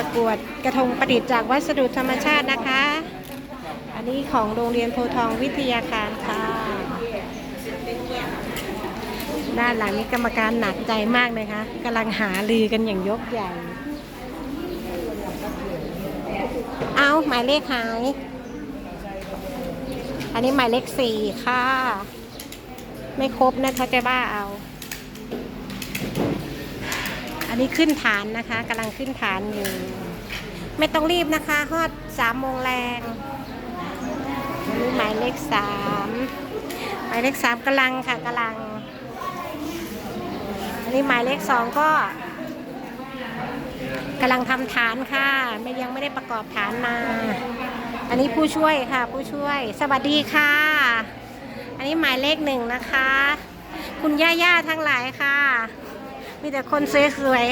ประกวดกระทงประดิษฐ์จากวัสดุธรรมชาตินะคะ อันนี้ของโรงเรียนโพทองวิทยาคารค่ะ ด้านหลังนี้กรรมการหนักใจมากเลยค่ะกำลังหาลือกันอย่างยกใหญ่ เอาหมายเลขหาย อันนี้หมายเลขสี่ค่ะ ไม่ครบนะเขาจะบ้าเอา นี้ขึ้นฐานนะคะกำลังขึ้นฐานอยู่ ไม่ต้องรีบนะคะฮอดสามโมงแรงนี่หมายเลขสามหมายเลขสามกำลังค่ะกำลัง อันนี้หมายเลขสองก็กำลังทำฐานค่ะ ไม่ยังไม่ได้ประกอบฐานมา อันนี้ผู้ช่วยค่ะผู้ช่วย สวัสดีค่ะ อันนี้หมายเลขหนึ่งนะคะ คุณย่าย่าทั้งหลายค่ะ มีแต่คนสวย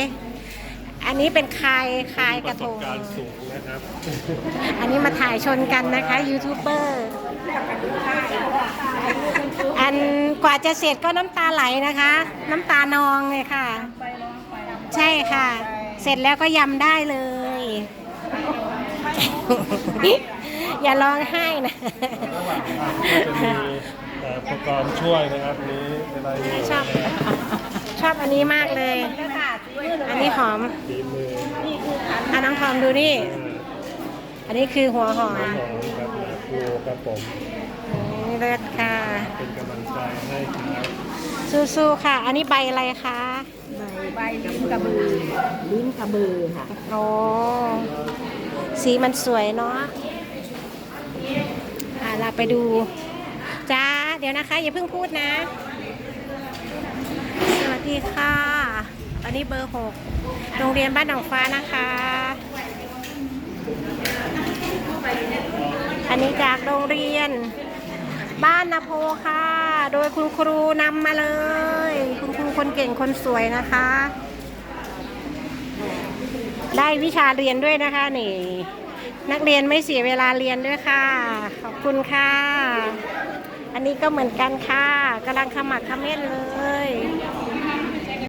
ๆ อันนี้เป็นคายคายกระทง การสูงนะครับอันนี้มาถ่ายชนกันนะคะยูทูบเบอร์ อันกว่าจะเสร็จก็น้ำตาไหลนะคะ น้ำตานองเลยค่ะ ใช่ค่ะ เสร็จแล้วก็ยำได้เลย อย่าร้องไห้นะ ก็จะมีเอ่ออุปกรณ์ช่วยนะครับนี้เวลาอยู่ชอบชอบอั นนี้มากเลย อันนี้หอมฝีมืออะน้องทอมดูนี่ อันนี้คือหัวหอมของครับครูครับผมนี่เลิศค่ะ เป็นกำลังใจให้ครับสู้ๆค่ะ อันนี้ใบอะไรคะใบลิ้นกระบือลิ้นกระบือค่ะโอ้สีมันสวยเนาะอ่าเราไปดูจ้าเดี๋ยวนะคะ อย่าเพิ่งพูดนะส วัสดีค่ะอันนี้เบอร์หกโรงเรียนบ้านหนองฟ้านะคะ อันนี้จากโรงเรียน บ้านนาโพค่ะ โดยคุณครูนำมาเลย คุณครูคนเก่งคนสวยนะคะ ได้วิชาเรียนด้วยนะคะนี่ นักเรียนไม่เสียเวลาเรียนด้วยค่ะ ขอบคุณค่ะอันนี้ก็เหมือนกันค่ะกำลังขมักเขม้นเลย